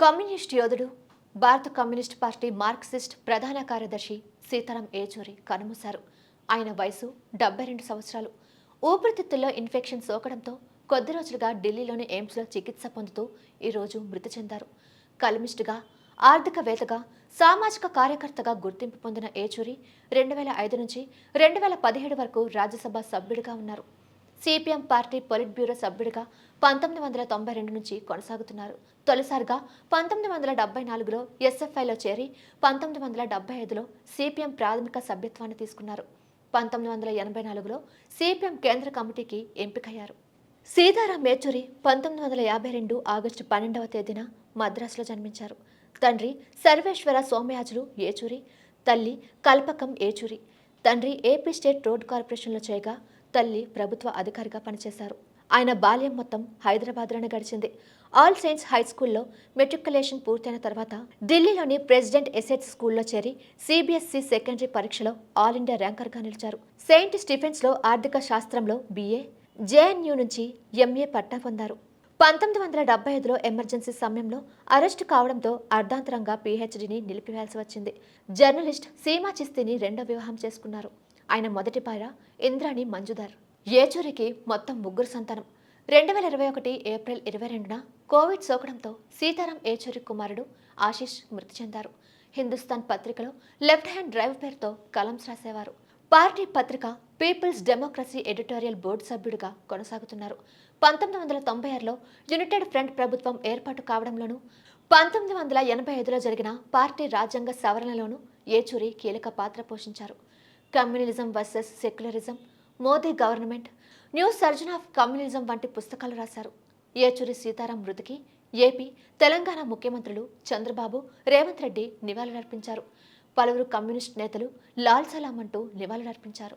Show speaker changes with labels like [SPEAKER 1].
[SPEAKER 1] Communist యోధుడు భారత communist party Marxist ప్రధాన కార్యదర్శి సీతారాం ఏచూరి కనుమూశారు. ఆయన వయసు డెబ్బై రెండు సంవత్సరాలు. ఊపిరితిత్తుల్లో ఇన్ఫెక్షన్ సోకడంతో కొద్ది రోజులుగా ఢిల్లీలోని ఎయిమ్స్లో చికిత్స పొందుతూ ఈరోజు మృతి చెందారు. కలమిస్టుగా ఆర్థికవేత్తగా సామాజిక కార్యకర్తగా గుర్తింపు పొందిన ఏచూరి రెండు వేల ఐదు నుంచి రెండు వేల పదిహేడు వరకు రాజ్యసభ సభ్యుడిగా ఉన్నారు. సిపిఎం పార్టీ పొలిట్ బ్యూరో సభ్యుడిగా పంతొమ్మిది వందల తొంభై రెండు నుంచి కొనసాగుతున్నారు. తొలిసారిగా పంతొమ్మిది వందల డెబ్బై నాలుగులో ఎస్ఎఫ్ఐలో చేరి పంతొమ్మిది వందల డెబ్బై ఐదులో సిపిఎం ప్రాథమిక సభ్యత్వాన్ని తీసుకున్నారు. పంతొమ్మిది వందల ఎనభై నాలుగులో సిపిఎం కేంద్ర కమిటీకి ఎంపికయ్యారు. సీతారాం మేచూరి పంతొమ్మిది వందల యాభై రెండు ఆగస్టు పన్నెండవ తేదీన మద్రాసులో జన్మించారు. తండ్రి సర్వేశ్వర సోమయాజులు ఏచూరి తల్లి కల్పకం ఏచూరి తండ్రి ఏపీ స్టేట్ రోడ్ కార్పొరేషన్లో చేయగా తల్లి ప్రభుత్వ అధికారిగా పనిచేశారు. ఆయన బాల్యం మొత్తం హైదరాబాద్లోనే గడిచింది. ఆల్ సెయింట్స్ హై స్కూల్లో మెట్రికులేషన్ పూర్తయిన తర్వాత ఢిల్లీలోని ప్రెసిడెంట్ ఎసెట్స్ స్కూల్లో చేరి సిబిఎస్ఈ సెకండరీ పరీక్షలో ఆల్ ఇండియా ర్యాంకర్గా నిలిచారు. సెయింట్ స్టీఫెన్స్లో ఆర్థిక శాస్త్రంలో బీఏ జేఎన్యూ నుంచి ఎంఏ పట్టా పొందారు. పంతొమ్మిది వందల డెబ్బై ఐదులో ఎమర్జెన్సీ సమయంలో అరెస్టు కావడంతో అర్ధాంతరంగా పీహెచ్డీని నిలిపివేయాల్సి వచ్చింది. జర్నలిస్ట్ సీమా చిస్తిని రెండో వివాహం చేసుకున్నారు. ఆయన మొదటి భార్య ఇంద్రాణి మంజుదార్. ఏచూరికి మొత్తం ముగ్గురు సంతానం. రెండు వేల ఇరవై ఒకటి ఏప్రిల్ ఇరవై రెండున కోవిడ్ సోకడంతో సీతారాం ఏచూరి కుమారుడు ఆశీష్ మృతి చెందారు. హిందుస్థాన్ పత్రికలో లెఫ్ట్ హ్యాండ్ డ్రైవ్ పేరుతో కలమ్స్ రాసేవారు. పార్టీ పత్రిక పీపుల్స్ డెమోక్రసీ ఎడిటోరియల్ బోర్డు సభ్యుడిగా కొనసాగుతున్నారు. పంతొమ్మిది వందల తొంభై ఆరులో యునైటెడ్ ఫ్రంట్ ప్రభుత్వం ఏర్పాటు కావడంలోనూ పంతొమ్మిది వందల ఎనభై ఐదులో జరిగిన పార్టీ రాజ్యాంగ సవరణలోనూ ఏచూరి కీలక పాత్ర పోషించారు. Communism versus secularism Modi government new surge of communism వంటి పుస్తకాలు రాశారు. ఏచూరి సీతారాం మృతికి ఏపీ తెలంగాణ ముఖ్యమంత్రులు చంద్రబాబు రేవంత్ రెడ్డి నివాళులర్పించారు. పలువురు కమ్యూనిస్ట్ నేతలు లాల్ సలాం అంటూ నివాళులర్పించారు.